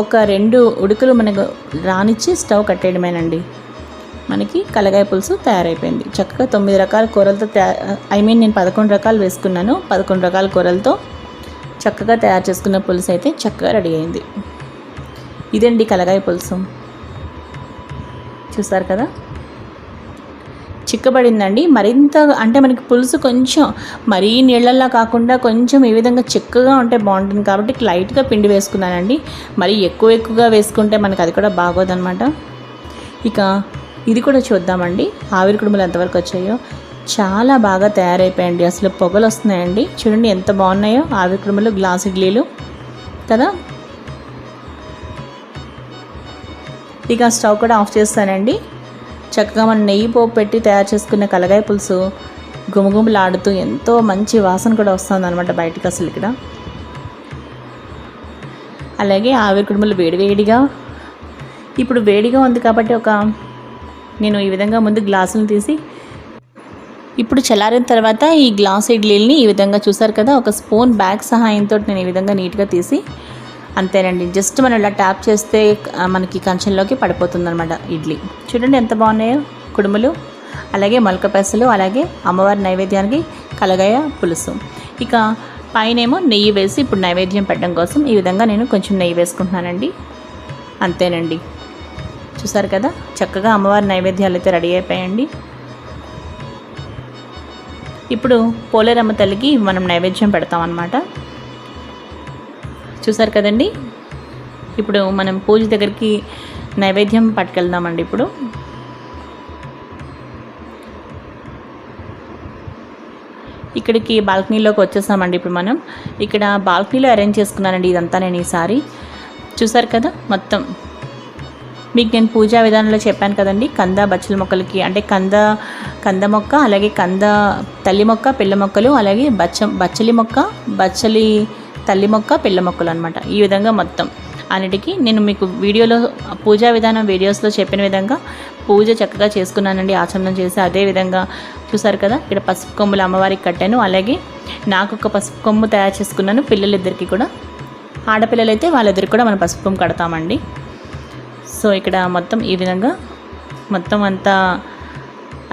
ఒక రెండు ఉడుకులు మనకు రానిచ్చి స్టవ్ కట్టేయడమేనండి. మనకి కలగాయ పులుసు తయారైపోయింది. చక్కగా తొమ్మిది రకాల కూరలతో ఐ మీన్ నేను పదకొండు రకాలు వేసుకున్నాను. పదకొండు రకాల కూరలతో చక్కగా తయారు చేసుకున్న పులుసు అయితే చక్కగా రెడీ అయింది. ఇదండి కలగాయ పులుసు. చూసారు కదా? చిక్కబడిందండి. మరింత అంటే మనకి పులుసు కొంచెం మరీ నీళ్ళల్లా కాకుండా కొంచెం ఈ విధంగా చిక్కగా ఉంటే బాగుంటుంది. కాబట్టి లైట్గా పిండి వేసుకున్నానండి. మరి ఎక్కువ ఎక్కువగా వేసుకుంటే మనకి అది కూడా బాగోదనమాట ఇక ఇది కూడా చూద్దామండి. ఆవిరి కుడుములు ఎంతవరకు వచ్చాయో. చాలా బాగా తయారైపోయాయండి. అసలు పొగలు వస్తున్నాయండి. చూడండి ఎంత బాగున్నాయో. ఆవిరి కుడుములు గ్లాస్ ఇడ్లీలు. కదా? ఇక స్టవ్ కూడా ఆఫ్ చేస్తానండి. చక్కగా మనం నెయ్యి పోపు పెట్టి తయారు చేసుకున్న కలగాయ పులుసు గుమగుమలాడుతూ ఎంతో మంచి వాసన కూడా వస్తుంది అనమాట బయటకు అసలు ఇక్కడ. అలాగే ఆవిరి కుడుములు వేడివేడిగా ఇప్పుడు వేడిగా ఉంది కాబట్టి ఒక నేను ఈ విధంగా ముందు గ్లాసులు తీసి ఇప్పుడు చల్లారిన తర్వాత ఈ గ్లాస్ ఇడ్లీని ఈ విధంగా చూసారు కదా ఒక స్పూన్ బ్యాగ్ సహాయంతో నేను ఈ విధంగా నీట్గా తీసి అంతేనండి. జస్ట్ మనం ఇలా ట్యాప్ చేస్తే మనకి కంచెంలోకి పడిపోతుందన్నమాట ఇడ్లీ. చూడండి ఎంత బాగున్నాయో కుడుములు అలాగే మొలక పెసలు అలాగే అమ్మవారి నైవేద్యానికి కలగాయ పులుసు. ఇక పైనేమో నెయ్యి వేసి ఇప్పుడు నైవేద్యం పెట్టడం కోసం ఈ విధంగా నేను కొంచెం నెయ్యి వేసుకుంటున్నానండి. అంతేనండి. చూసారు కదా? చక్కగా అమ్మవారి నైవేద్యాలు అయితే రెడీ అయిపోయాయండి. ఇప్పుడు పోలేరమ్మ తల్లికి మనం నైవేద్యం పెడతామన్నమాట. చూసారు కదండి? ఇప్పుడు మనం పూజ దగ్గరికి నైవేద్యం పట్టుకెళ్దామండి ఇప్పుడు. ఇక్కడికి బాల్కనీలోకి వచ్చేసామండి ఇప్పుడు మనం. ఇక్కడ బాల్కనీలో అరేంజ్ చేసుకున్నానండి ఇదంతా నేను ఈసారి. చూసారు కదా మొత్తం. మీకు నేను పూజా విధానంలో చెప్పాను కదండి కంద బచ్చల మొక్కలకి అంటే కంద కంద మొక్క అలాగే కంద తల్లి మొక్క పిల్ల మొక్కలు అలాగే బచ్చ బచ్చలి మొక్క బచ్చలి తల్లి మొక్క పిల్ల మొక్కలు అనమాట ఈ విధంగా మొత్తం. అన్నిటికీ నేను మీకు వీడియోలో పూజా విధానం వీడియోస్లో చెప్పిన విధంగా పూజ చక్కగా చేసుకున్నానండి. ఆచమనం చేసి అదే విధంగా చూసారు కదా ఇక్కడ పసుపు కొమ్ములు అమ్మవారికి కట్టాను. అలాగే నాకు ఒక పసుపు కొమ్ము తయారు చేసుకున్నాను పిల్లలిద్దరికి కూడా. ఆడపిల్లలైతే వాళ్ళిద్దరికి కూడా మనం పసుపు కొమ్ము కడతామండి. సో ఇక్కడ మొత్తం ఈ విధంగా మొత్తం అంతా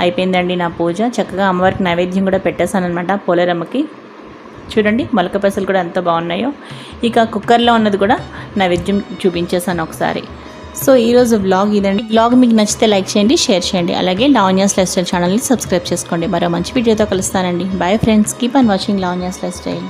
అయిపోయిందండి నా పూజ. చక్కగా అమ్మవారికి నైవేద్యం కూడా పెట్టేశాను అనమాట పోలేరమ్మకి. చూడండి మొలక పెసలు కూడా ఎంత బాగున్నాయో. ఇక కుక్కర్లో ఉన్నది కూడా నైవేద్యం చూపించేసాను ఒకసారి. సో ఈరోజు బ్లాగ్ ఇదండి. బ్లాగ్ మీకు నచ్చితే లైక్ చేయండి షేర్ చేయండి. అలాగే లావన్యాస్ లైఫ్ స్టైల్ ఛానల్ని సబ్స్క్రైబ్ చేసుకోండి. మరో మంచి వీడియోతో కలుస్తానండి. Bye friends keep and watching Lavanya's life style